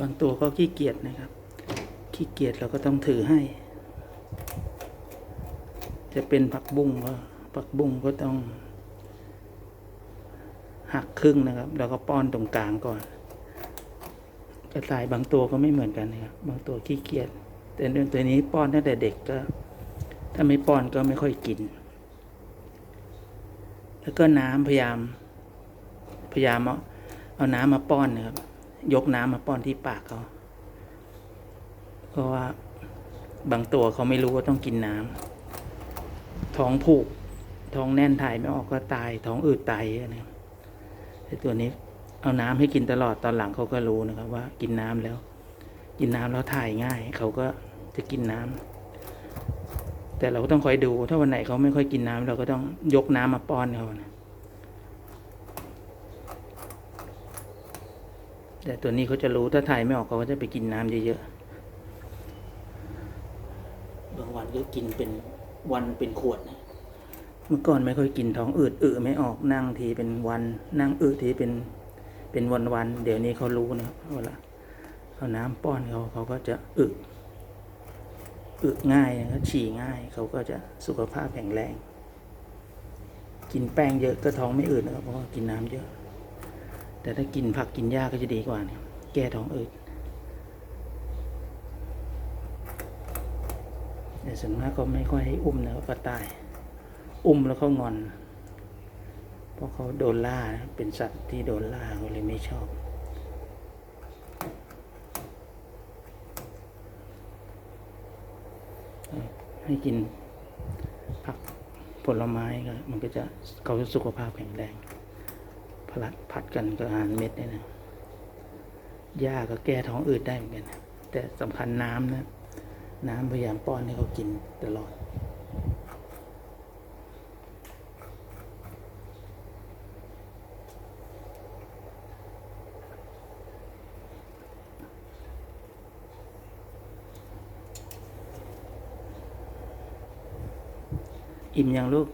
บางตัวก็ขี้เกียจนะครับ ขี้เกียจเราก็ต้องถือให้ จะเป็นผักบุ้งก็ผักบุ้งก็ต้อง หักครึ่งนะครับ แล้วก็ป้อนตรงกลางก่อน กระต่ายบางตัวก็ไม่เหมือนกันนะครับ บางตัวขี้เกียจแต่เรื่องตัวนี้ป้อนตั้งแต่เด็กก็ ถ้าไม่ป้อนก็ไม่ค่อยกิน แล้วก็น้ำพยายาม พยายามเอาเอาน้ำมาป้อนนะครับ ยกน้ำมาป้อนที่ปากเขา เพราะว่าบางตัวเขาไม่รู้ว่าต้องกินน้ำท้องผูก ท้องแน่นถ่ายไม่ออกก็ตาย ท้องอืดตายนะครับไอ้ตัวนี้เอาน้ำให้กินตลอดตอนหลังเขาก็รู้นะครับ ว่ากินน้ำแล้ว กินน้ำแล้วถ่ายง่าย เขาก็จะกินน้ำแต่เราก็ต้องคอยดู ถ้าวันไหนเขาไม่ค่อยกินน้ำเราก็ต้องยกน้ำมาป้อนเขานะ แต่ตัวนี้เขาจะรู้ถ้าถ่ายไม่ออกเขาก็จะไปกินน้ำเยอะๆ บางวันก็กินเป็นวันเป็นขวดนะเมื่อก่อนไม่ค่อยกินท้องอืดอึไม่ออกนั่งทีเป็นวันนั่งอึทีเป็นเป็นวันวันเดี๋ยวนี้เขารู้นะเวลาเอาน้ำป้อนเขาเขาก็จะอึอึง่ายนะฉี่ง่ายเขาก็จะสุขภาพแข็งแรง กินแป้งเยอะก็ท้องไม่อืดนะครับเพราะว่ากินน้ำเยอะ แต่ถ้ากินผักกินหญ้าก็จะดีกว่าเนี่ยแก้ท้องอืดแต่ส่วนมากก็ไม่ค่อยให้อุ้มนะครับกระต่าย อุ้มแล้วเขางอน เพราะเขาโดนล่าเป็นสัตว์ที่โดนล่าเขาเลยไม่ชอบ ให้กินผักผลไม้ก็มันก็จะเขาจะสุขภาพแข็งแรง ผลัดผัดกันกับอาหารเม็ดเนี่ยนะหญ้าก็แก้ท้องอืดได้เหมือนกันแต่สำคัญน้ำนะ น้ำพยายามป้อนให้เขากินตลอดอิ่มยังลูก